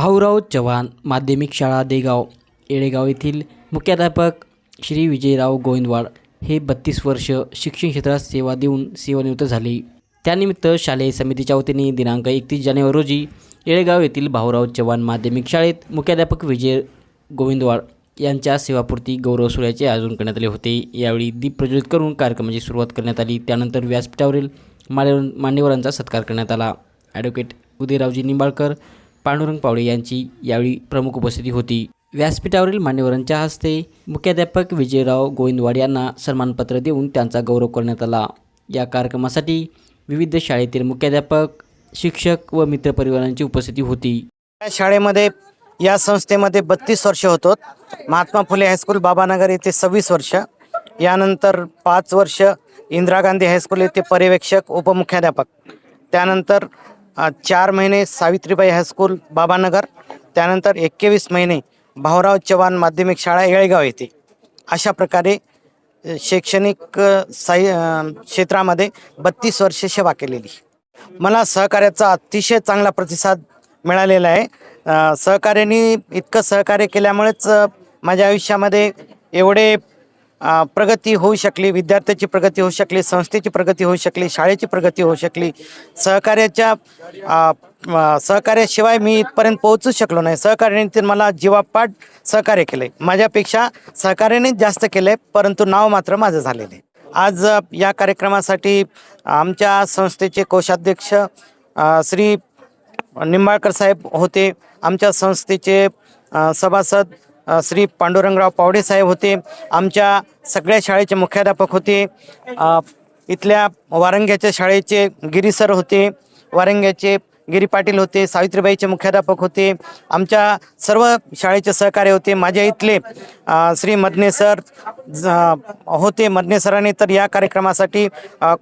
भाऊराव चव्हाण माध्यमिक शाळा देगाव येळेगाव येथील मुख्याध्यापक श्री विजयराव गोविंदवाड हे बत्तीस वर्ष शिक्षण क्षेत्रात सेवा देऊन सेवानिवृत्त झाले. त्यानिमित्त शालेय समितीच्या वतीने दिनांक एकतीस जानेवारी रोजी येळेगाव येथील भाऊराव चव्हाण माध्यमिक शाळेत मुख्याध्यापक विजय गोविंदवाड यांच्या सेवापूर्ती गौरव सोहळ्याचे आयोजन करण्यात आले होते. यावेळी दीप प्रज्वलित करून कार्यक्रमाची सुरुवात करण्यात आली. त्यानंतर व्यासपीठावरील मान्यवर मान्यवरांचा सत्कार करण्यात आला. ॲडव्होकेट उदयरावजी निंबाळकर पांडुरंग पावडे यांची यावेळी प्रमुख उपस्थिती होती. व्यासपीठावरील मान्यवरांच्या हस्ते मुख्याध्यापक विजयराव गोविंदवाड यांना सन्मानपत्र देऊन त्यांचा गौरव करण्यात आला. या कार्यक्रमासाठी विविध शाळेतील मुख्याध्यापक शिक्षक व मित्रपरिवारांची उपस्थिती होती. या शाळेमध्ये या संस्थेमध्ये बत्तीस वर्ष होतो. महात्मा फुले हायस्कूल बाबानगर येथे सव्वीस वर्ष. यानंतर पाच वर्ष इंदिरा गांधी हायस्कूल येथे पर्यवेक्षक उपमुख्याध्यापक. त्यानंतर चार महिने सावित्रीबाई हायस्कूल बाबानगर. त्यानंतर एक्केवीस महिने भाऊराव चव्हाण माध्यमिक शाळा येळेगाव येथे. अशा प्रकारे शैक्षणिक साई क्षेत्रामध्ये बत्तीस वर्ष सेवा केलेली. मला सहकार्याचा अतिशय चांगला प्रतिसाद मिळालेला आहे. अ, सहकार्याने इतकं सहकार्य केल्यामुळेच माझ्या आयुष्यामध्ये एवढे प्रगती होऊ शकली विद्यार्थ्याची प्रगती होऊ शकली संस्थेची प्रगती होऊ शकली शाळेची प्रगती होऊ शकली. सहकार्याच्या सहकार्याशिवाय मी इथपर्यंत पोहोचू शकलो नाही. सहकार्याने ते मला जीवापाठ सहकार्य केले. माझ्यापेक्षा सहकार्यानेच जास्त केले परंतु नाव मात्र माझं झालेलं. आहे आज या कार्यक्रमासाठी आमच्या संस्थेचे कोषाध्यक्ष श्री निंबाळकर साहेब होते. आमच्या संस्थेचे सभासद श्री पांडुरंगराव पावडे साहेब होते आमच्या सगळ्या शाळेचे मुख्याध्यापक होते इथल्या वारंग्याच्या शाळेचे गिरी सर होते वारंग्याचे गिरी पाटील होते सावित्रीबाईचे मुख्याध्यापक होते आमच्या सर्व शाळेचे सहकार्य होते माझ्या इथले श्री मदने सर ज- होते मदने सरांनी तर या कार्यक्रमासाठी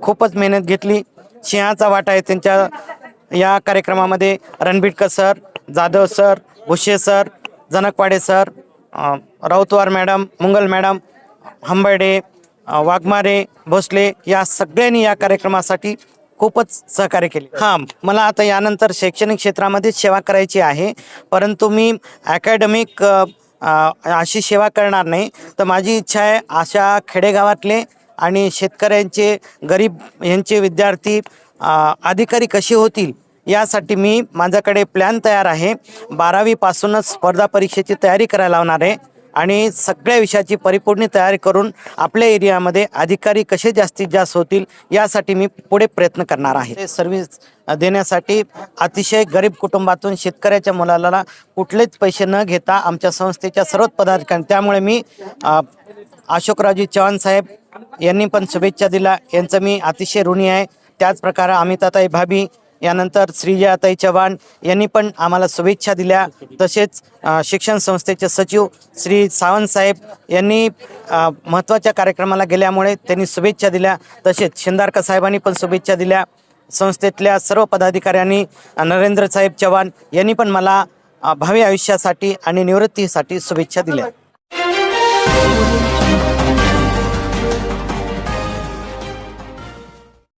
खूपच मेहनत घेतली. सिंहाचा वाटा आहे त्यांच्या या कार्यक्रमामध्ये Ranbitkar sir Jadhav sir Bhushe sir Janakwade sir Rautwar madam Mungal madam Hambarde Waghmare Bhosale या सगळ्यांनी या कार्यक्रमासाठी खूपच सहकार्य केले हां मला आता यानंतर शैक्षणिक क्षेत्रामध्ये सेवा करायची आहे परंतु मी अकॅडमिक अशी सेवा करणार नाही तर माझी इच्छा आहे अशा खेडेगावातले आणि शेतकऱ्यांचे गरीब यांचे विद्यार्थी अधिकारी कसे होतील यासाठी मी माझ्याकडे प्लॅन तयार आहे. बारावीपासूनच स्पर्धा परीक्षेची तयारी करायला लावणार आहे. आणि सगळ्या विषयाची परिपूर्ण तयारी करून आपल्या एरियामध्ये अधिकारी कसे जास्तीत जास्त होतील यासाठी मी पुढे प्रयत्न करणार आहे. सर्व्हिस देण्यासाठी अतिशय गरीब कुटुंबातून शेतकऱ्याच्या मुलाला कुठलेच पैसे न घेता आमच्या संस्थेच्या सर्वच पदाधिकारी त्यामुळे मी अ, अशोकरावजी चव्हाण साहेब यांनी पण शुभेच्छा दिल्या. यांचं मी अतिशय ऋणी आहे. त्याचप्रकारे अमिताताई भाभी यानंतर श्रीजयाताई चव्हाण यांनी पण आम्हाला शुभेच्छा दिल्या. तसेच शिक्षण संस्थेचे सचिव श्री सावंत साहेब यांनी महत्त्वाच्या कार्यक्रमाला गेल्यामुळे त्यांनी शुभेच्छा दिल्या. तसेच शिंदारकर साहेबांनी पण शुभेच्छा दिल्या. संस्थेतल्या सर्व पदाधिकाऱ्यांनी नरेंद्र साहेब चव्हाण यांनी पण मला भावी आयुष्यासाठी आणि निवृत्तीसाठी शुभेच्छा दिल्या.